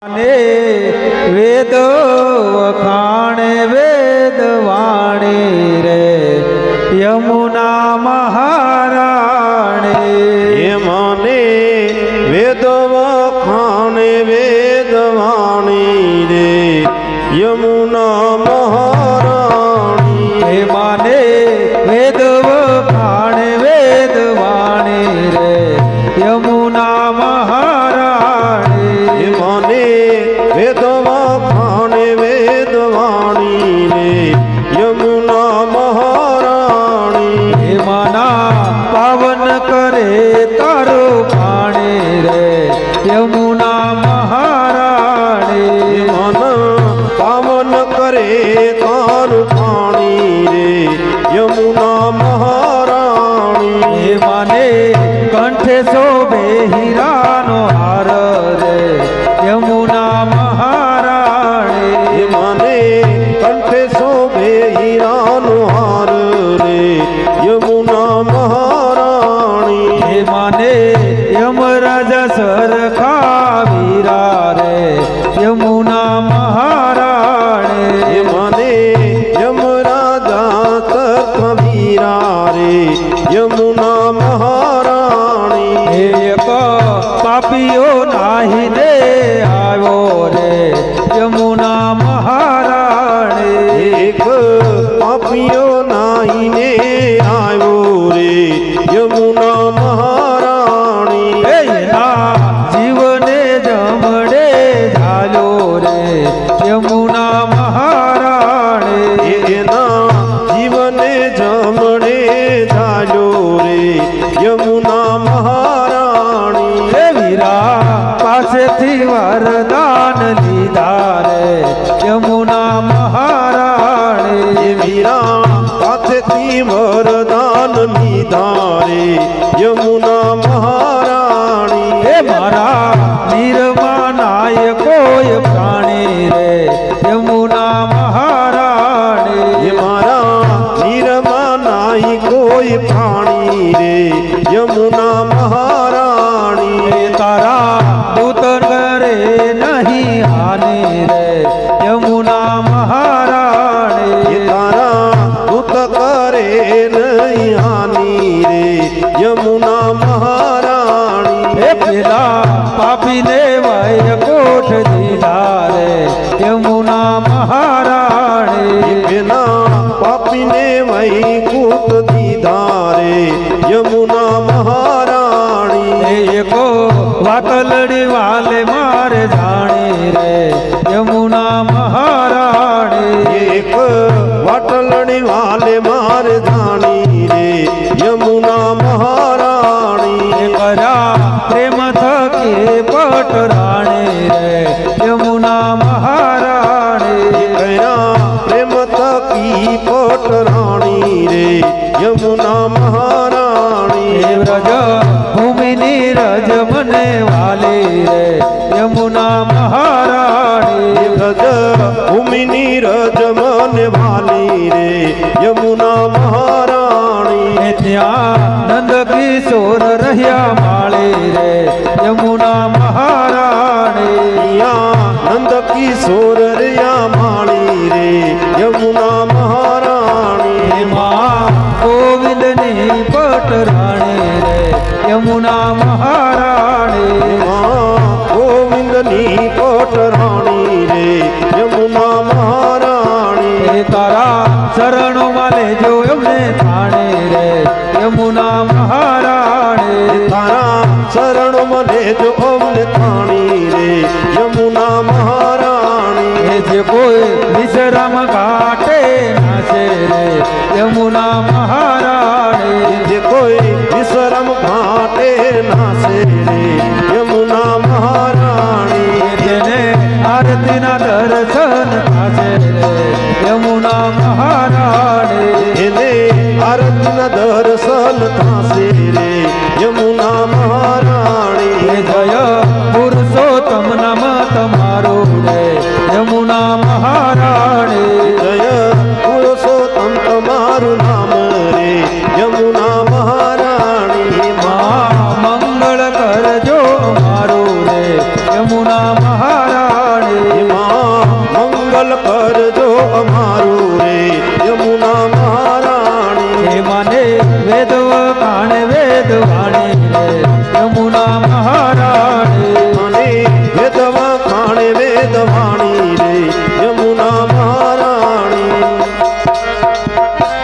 Amém. Yamuna મહારાણી. હે માને કંઠે શોભે હીરાનો હાર રે. યમુના હે માને મને કંઠે શોભે હીરાનો હાર રે. યમુના મહારાણી. હે માને યમરાજ સરખા વીરા રે. પ્રાણી રે યમુના મહારાણી રે. તારા દૂત કરે નહીં હાનિ રે યમુના મહારાણી તારા દૂત કરે નહીં હાની રે યમુના મહારાણી હે પેલા પાપીને વય કોઠ દીધા રે યમુના મહારાણી પેલા પાપીને વહી કૂટ યમુના મહારાણી એકો વાતલડી વાલે મારે જાણી રે. યમુના મહારાણી. એક વાતલડી વાલે મારે જાણી રે. યમુના મહારાણી કર્યા પ્રેમ થકી પટરાણી રે. યમુના મહારાણી. કર્યા પ્રેમ થકી પટ રાણી રે. યમુના માળી રે યમુના મહારાણી નંદ કિશોર રહ્યા માળી રે યમુના મહારાણી મા ગોવિંદની પટરાણી રે યમુના મહારાણી ગોવિંદની શરણ મને જો અમને થાણી રે યમુના મહારાણી. હે જે કોઈ વિશ્રામ ઘાટે નાચે રે યમુના મહારાણી. જે કોઈ વિશ્રમ ઘાટે નાચે રે યમુના મહારાણી. જેને આરતીના દર્શન થાશે રે યમુના મહારાણી. એને આરતીના દર્શન Uh-huh.